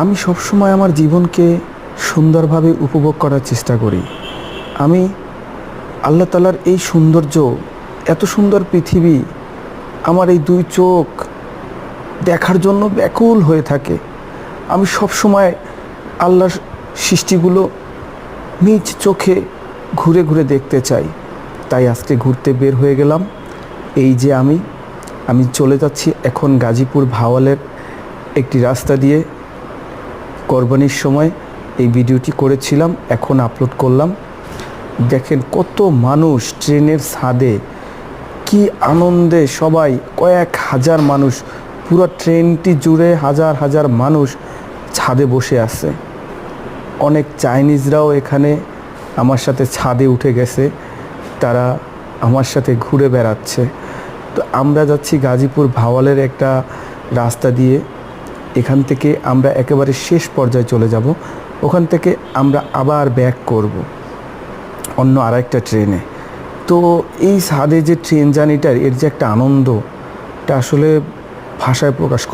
আমি সবসময় আমার জীবনকে সুন্দরভাবে উপভোগ করার চেষ্টা করি। আমি আল্লাহ তালার এই সৌন্দর্য, এত সুন্দর পৃথিবী আমার এই দুই চোখ দেখার জন্য ব্যাকুল হয়ে থাকে। আমি সব সময় আল্লাহর সৃষ্টিগুলো নিজ চোখে ঘুরে ঘুরে দেখতে চাই। তাই আজকে ঘুরতে বের হয়ে গেলাম। এই যে আমি আমি চলে যাচ্ছি এখন গাজীপুর ভাওয়ালের একটি রাস্তা দিয়ে। কোরবানির সময় এই ভিডিওটি করেছিলাম, এখন আপলোড করলাম। দেখেন কত মানুষ ট্রেনের ছাদে, কি আনন্দে সবাই কয়েক হাজার মানুষ, পুরো ট্রেনটি জুড়ে হাজার হাজার মানুষ ছাদে বসে আছে। অনেক চাইনিজরাও এখানে আমার সাথে ছাদে উঠে গেছে, তারা আমার সাথে ঘুরে বেড়াচ্ছে। তো আমরা যাচ্ছি গাজীপুর ভাওয়ালের একটা রাস্তা দিয়ে। এখান থেকে আমরা একেবারে শেষ পর্যায়ে চলে যাব। ওখান থেকে আমরা আবার ব্যাক করব। অন্য আরেকটা ট্রেনে তো এই সাদে যে ট্রেন জার্নিটার এর যে একটা আনন্দটা আসলে ভাষায় প্রকাশ